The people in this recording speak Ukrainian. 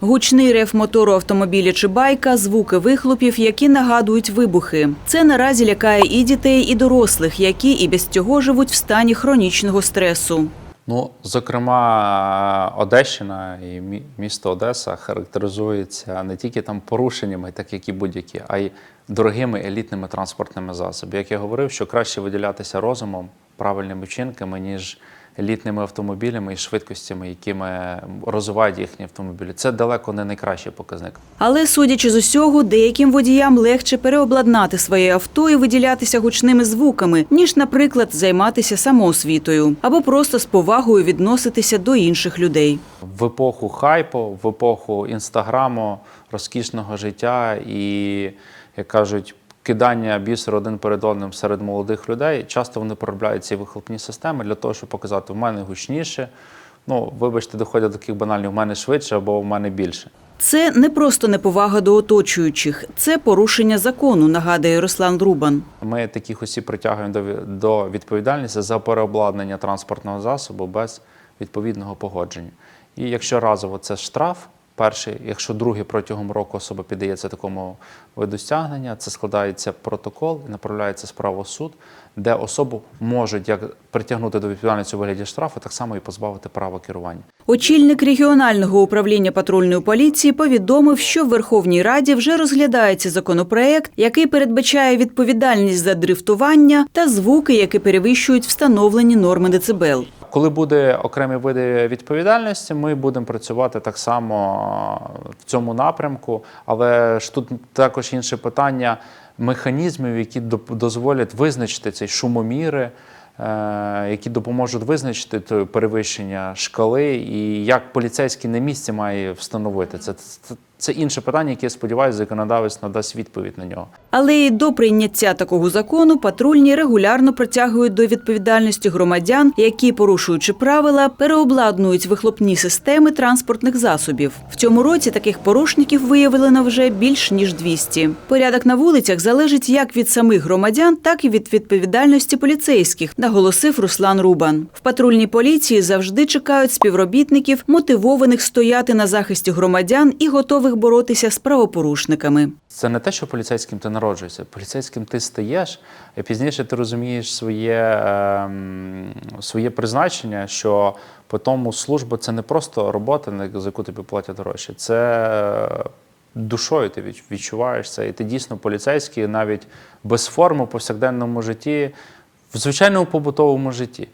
Гучний рев мотору автомобіля чи байка, звуки вихлопів, які нагадують вибухи. Це наразі лякає і дітей, і дорослих, які і без цього живуть в стані хронічного стресу. Ну, зокрема, Одещина і мі- місто Одеса характеризується не тільки там порушеннями, так як і будь-які, а й дорогими елітними транспортними засобами. Як я говорив, що краще виділятися розумом, правильними вчинками, ніж елітними автомобілями і швидкостями, якими розвивають їхні автомобілі. Це далеко не найкращий показник. Але, судячи з усього, деяким водіям легше переобладнати своє авто і виділятися гучними звуками, ніж, наприклад, займатися самоосвітою або просто з повагою відноситися до інших людей. в епоху хайпу, в епоху інстаграму, розкішного життя і, як кажуть, кидання бісеру один перед одним серед молодих людей, часто вони проробляють ці вихлопні системи для того, щоб показати, в мене гучніше. Ну, вибачте, доходять до таких банальних, в мене швидше або в мене більше. Це не просто неповага до оточуючих, це порушення закону, нагадує Руслан Рубан. Ми таких осіб притягуємо до відповідальності за переобладнання транспортного засобу без відповідного погодження. І якщо разово це штраф, перший, якщо другий протягом року особа піддається такому виду стягнення, це складається протокол і направляється справа в суд, де особу можуть як притягнути до відповідальності у вигляді штрафу, так само і позбавити права керування. Очільник регіонального управління патрульної поліції повідомив, що в Верховній Раді вже розглядається законопроект, який передбачає відповідальність за дрифтування та звуки, які перевищують встановлені норми децибел. Коли буде окремі види відповідальності, ми будемо працювати так само в цьому напрямку. Але ж тут також інше питання механізмів, які дозволять визначити ці шумоміри, е, які допоможуть визначити те перевищення шкали, і як поліцейський на місці має встановити це. Це, це інше питання, яке сподіваюся, законодавець надасть відповідь на нього. Але і до прийняття такого закону патрульні регулярно притягують до відповідальності громадян, які, порушуючи правила, переобладнують вихлопні системи транспортних засобів. В цьому році таких порушників виявлено вже більш ніж 200. Порядок на вулицях залежить як від самих громадян, так і від відповідальності поліцейських, наголосив Руслан Рубан. В патрульній поліції завжди чекають співробітників, мотивованих стояти на захисті громадян і готових боротися з правопорушниками. Це не те, що поліцейським ти народжуєшся. Поліцейським ти стаєш, і пізніше ти розумієш своє, ем, своє призначення, що по тому служба це не просто робота, за яку тобі платять гроші. Це е, душою ти відч- відчуваєш це. І ти дійсно поліцейський навіть без форми в повсякденному житті, в звичайному побутовому житті.